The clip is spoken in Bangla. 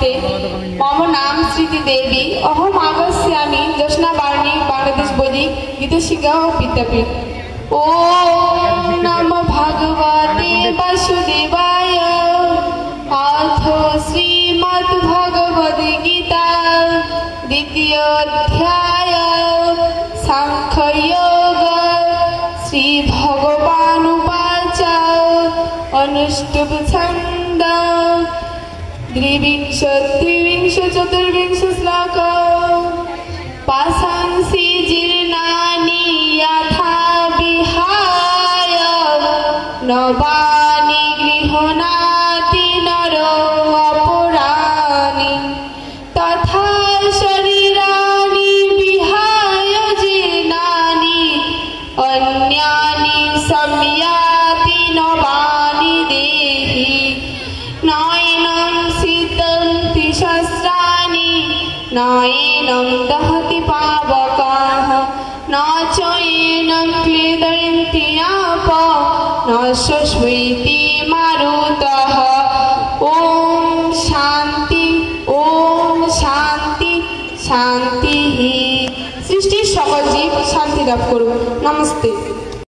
আজকে মম নাম স্মৃতি দেবী, অহম আগস্যামি জোৎস্না বার্ণী বাংলাদেশ বলি বৈদিক গীতশিখা বিদ্যাপীঠ। ও নম ভগবতী বাসুদেবায়, অথ শ্রীমদ ভগবদ গীতা, দ্বিতীয়োধ্যায়, সাংখ্যয়োগ, শ্রী ভগবানুপাচ অনুষ্টুপ ছন্দ দ্বিবিংশ ত্রিবিংশ, চতুর্বিংশ শ্লোক। পাশাংসি জীর্ণানি যথা বিহায় নবানি গৃহণাতি নর অপরাণি। তথা শরীরাণি বিহায় জীর্ণানি, অন্যানি সম্যাতি एनं दहति पावकाः न च एनं क्लेदयन्ति आप न शश्वैति मारुतः ॐ शान्ति ॐ শান্তি শান্তি সৃষ্টির সকল জীব শান্তি লাভ করুন নমস্তে